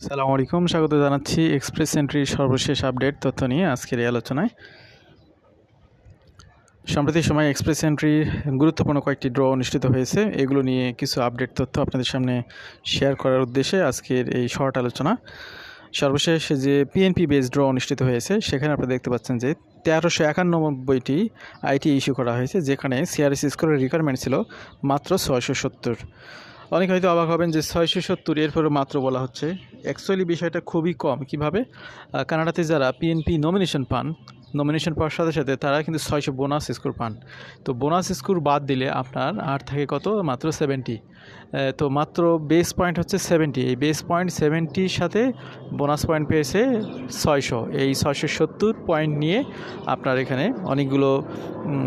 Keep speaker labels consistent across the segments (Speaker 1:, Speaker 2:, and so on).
Speaker 1: সালামু আলাইকুম, স্বাগত জানাচ্ছি এক্সপ্রেস এন্ট্রির সর্বশেষ আপডেট তথ্য নিয়ে আজকের এই আলোচনায়। সম্প্রতি সময় এক্সপ্রেস এন্ট্রি গুরুত্বপূর্ণ কয়েকটি ড্র অনুষ্ঠিত হয়েছে। এগুলো নিয়ে কিছু আপডেট তথ্য আপনাদের সামনে শেয়ার করার উদ্দেশ্যে আজকের এই শর্ট আলোচনা। সর্বশেষ যে পিএনপি বেস ড্র অনুষ্ঠিত হয়েছে, সেখানে আপনারা দেখতে পাচ্ছেন যে তেরোশো একানব্বইটি আইটি ইস্যু করা হয়েছে, যেখানে সিআরএস স্কোরের রিকোয়ারমেন্ট ছিল মাত্র ছয়শো সত্তর। অনেকে হয়তো অবাক হবেন যে ছয়শো সত্তর এরপরে মাত্র বলা হচ্ছে। অ্যাকচুয়ালি বিষয়টা খুবই কম। কীভাবে? কানাডাতে যারা পিএনপি নমিনেশন পান নমিনেশন পাওয়ার সাথে সাথে তারা কিন্তু ছয়শো বোনাস স্কোর পান। তো বোনাস স্কোর বাদ দিলে আপনার আর থাকে কত? মাত্র সেভেন্টি তো মাত্র বেস পয়েন্ট হচ্ছে সেভেন্টি এই বেস পয়েন্ট সেভেন্টির সাথে বোনাস পয়েন্ট পেয়েছে ছয়শো। এই ছয়শো সত্তর পয়েন্ট নিয়ে আপনার এখানে অনেকগুলো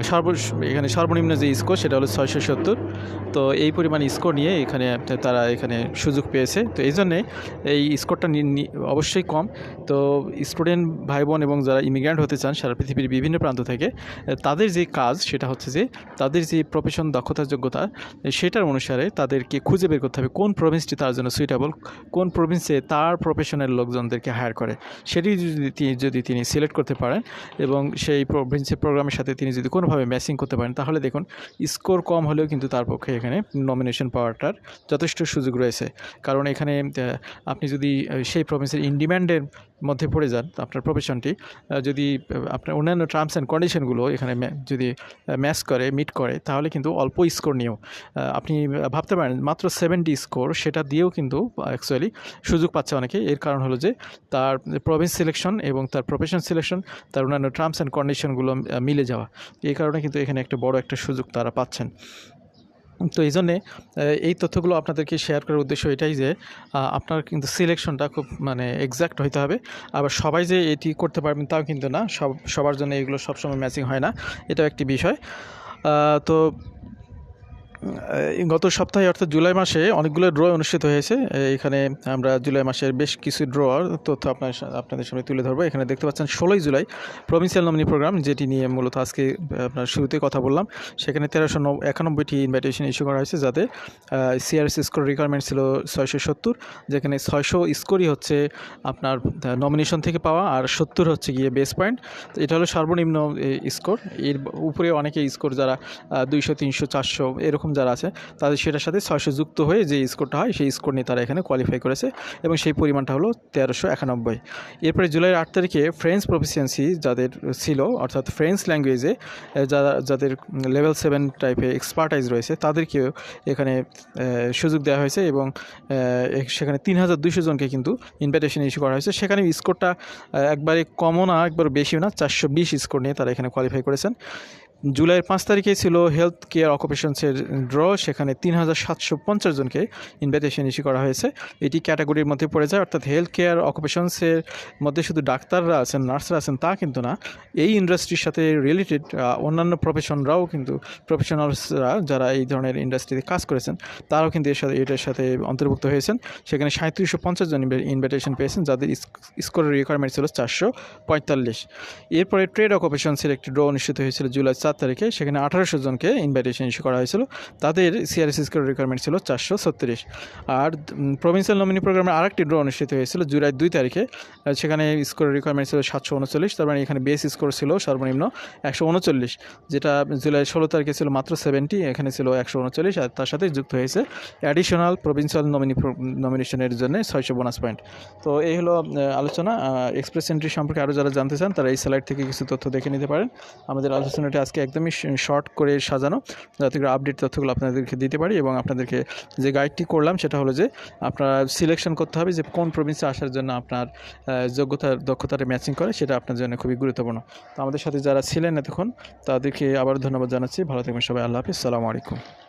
Speaker 1: সর্ব, এখানে সর্বনিম্ন যে স্কোর সেটা হলো ছয়শো সত্তর। তো এই পরিমাণ স্কোর নিয়ে এখানে তারা এখানে সুযোগ পেয়েছে। তো এই জন্যে এই স্কোরটা অবশ্যই কম। তো স্টুডেন্ট ভাই বোন এবং যারা ইমিগ্র্যান্ট হতে চান, সারা পৃথিবীর বিভিন্ন প্রান্ত থেকে তাদের যে কাজ সেটা হচ্ছে যে, তাদের যে প্রফেশন দক্ষতা যোগ্যতা সেটার অনুসারে তাদেরকে খুঁজে বের করতে হবে কোন প্রভিন্সটি তার জন্য সুইটেবল কোন প্রভিন্সে তার প্রফেশনের লোকজনদেরকে হায়ার করে। সেটি যদি যদি তিনি সিলেক্ট করতে পারেন এবং সেই প্রভিন্সের প্রোগ্রামের সাথে তিনি যদি কোনোভাবে ম্যাচিং করতে পারেন, তাহলে দেখুন স্কোর কম হলেও কিন্তু তার পক্ষে এখানে নমিনেশন পাওয়াটার যথেষ্ট সুযোগ রয়েছে। কারণ এখানে আপনি যদি সেই প্রভিন্সের ইনডিম্যান্ডের মধ্যে পড়ে যান আপনার প্রফেশনটি যদি আপনার অন্যান্য টার্মস অ্যান্ড কন্ডিশনগুলো এখানে যদি ম্যাচ করে মিট করে, তাহলে কিন্তু অল্প স্কোর নিয়েও। আপনি ভাবতে পারেন, মাত্র সেভেন্টি স্কোর সেটা দিয়েও কিন্তু অ্যাকচুয়ালি সুযোগ পাচ্ছে অনেকে। এর কারণ হলো যে, তার প্রভিন্স সিলেকশন এবং তার প্রফেশন সিলেকশন তার অন্যান্য টার্মস অ্যান্ড কন্ডিশনগুলো মিলে যাওয়া। এই কারণে কিন্তু এখানে একটা বড় একটা সুযোগ তারা পাচ্ছেন। তো এই জন্যে এই তথ্যগুলো আপনাদেরকে শেয়ার করার উদ্দেশ্য এটাই যে আপনার কিন্তু সিলেকশনটা খুব মানে এক্স্যাক্ট হইতে হবে। আবার সবাই যে এটি করতে পারবেন তাও কিন্তু না, সব, সবার জন্য এগুলো সবসময় ম্যাচিং হয় না। এটাও একটি বিষয়। তো গত সপ্তাহে অর্থাৎ জুলাই মাসে অনেকগুলো ড্র অনুষ্ঠিত হয়েছে। এখানে আমরা জুলাই মাসের বেশ কিছু ড্র তথ্য আপনার আপনাদের সামনে তুলে ধরবো। এখানে দেখতে পাচ্ছেন ষোলোই জুলাই প্রভিন্সিয়াল নমিনি প্রোগ্রাম যেটি নিয়ে মূলত আজকে আপনার শুরুতে কথা বললাম। সেখানে তেরোশো একানব্বইটি ইনভাইটেশন ইস্যু করা হয়েছে, যাতে সিআরএস স্কোর রিকোয়ারমেন্ট ছিল ছয়শো সত্তর, যেখানে ছয়শো স্কোরই হচ্ছে আপনার নমিনেশন থেকে পাওয়া আর সত্তর হচ্ছে গিয়ে বেস পয়েন্ট এটা হলো সর্বনিম্ন স্কোর এর উপরে অনেকে স্কোর যারা দুইশো, তিনশো, চারশো, এরকম যারা আছে, তাদের সেটার সাথে ছয়শো যুক্ত হয়ে যে স্কোরটা হয়, সেই স্কোর নিয়ে তারা এখানে কোয়ালিফাই করেছে এবং সেই পরিমাণটা হলো তেরোশো একানব্বই। এরপরে জুলাইয়ের আট তারিখে ফ্রেঞ্চ প্রফিসিয়েন্সি যাদের ছিল, অর্থাৎ ফ্রেঞ্চ ল্যাঙ্গুয়েজে যারা যাদের লেভেল সেভেন টাইপে এক্সপার্টাইজ রয়েছে, তাদেরকেও এখানে সুযোগ দেওয়া হয়েছে এবং সেখানে তিন হাজার দুইশো জনকে কিন্তু ইনভাইটেশন ইস্যু করা হয়েছে। সেখানে স্কোরটা একবারে কমও না একবার বেশিও না, চারশো বিশ স্কোর নিয়ে তারা এখানে কোয়ালিফাই করেছেন। জুলাইয়ের পাঁচ তারিখে ছিল হেলথ কেয়ার অকুপেশনসের ড্র, সেখানে তিন হাজার সাতশো পঞ্চাশ জনকে ইনভাইটেশন ইস্যু করা হয়েছে। এটি ক্যাটাগরির মধ্যে পড়ে যায়, অর্থাৎ হেলথ কেয়ার অকুপেশনসের মধ্যে শুধু ডাক্তাররা আছেন, নার্সরা আছেন তা কিন্তু না। এই ইন্ডাস্ট্রির সাথে রিলেটেড অন্যান্য প্রফেশনরাও কিন্তু প্রফেশনালসরা যারা এই ধরনের ইন্ডাস্ট্রিতে কাজ করেছেন, তারাও কিন্তু এর সাথে, এটার সাথে অন্তর্ভুক্ত হয়েছেন। সেখানে সাঁত্রিশশো পঞ্চাশ জন ইনভাইটেশন পেয়েছেন, যাদের স্কোরের রিকোয়ারমেন্ট ছিল চারশো পঁয়তাল্লিশ। এরপরে ট্রেড অকুপেশনসের একটি ড্র অনুষ্ঠিত হয়েছিল জুলাই চার তারিখে সেখানে আঠারোশো জনকে ইনভাইটেশন ইস্যু করা হয়েছিল। তাদের সিআরএস স্কোর রিকোয়ারমেন্ট ছিল চারশো ছত্রিশ। আর প্রভিন্সিয়াল নমিনি প্রোগ্রামের আরেকটি ড্র অনুষ্ঠিত হয়েছিল জুলাই দুই তারিখে। সেখানে স্কোর রিকোয়ারমেন্ট ছিল সাতশো উনচল্লিশ, তার মানে এখানে বেস স্কোর ছিল সর্বনিম্ন একশো উনচল্লিশ, যেটা জুলাই ষোলো তারিখে ছিল মাত্র সেভেন্টি এখানে ছিল একশো উনচল্লিশ, আর তার সাথে যুক্ত হয়েছে অ্যাডিশনাল প্রভিন্সিয়াল নমিনি নমিনেশনের জন্য ছয়শো বোনাস পয়েন্ট তো এই হলো আলোচনা। এক্সপ্রেস এন্ট্রি সম্পর্কে আরও যারা জানতে চান, তারা এই স্লাইড থেকে কিছু তথ্য দেখে নিতে পারেন। আমাদের আলোচনাটি আজকে একদমই শর্ট করে সাজানো। যাতে করে আপডেট তথ্যগুলো আপনাদেরকে দিতে পারি এবং আপনাদেরকে যে গাইডটি করলাম, সেটা হলো যে আপনারা সিলেকশন করতে হবে যে কোন প্রভিন্সে আসার জন্য আপনার যোগ্যতা, দক্ষতাটা ম্যাচিং করে, সেটা আপনার জন্য খুবই গুরুত্বপূর্ণ। তো আমাদের সাথে যারা ছিলেন এতক্ষণ, তাদেরকে আবার ধন্যবাদ জানাচ্ছি। ভালো থাকবেন সবাই। আল্লাহ হাফিজ। সালামু আলাইকুম।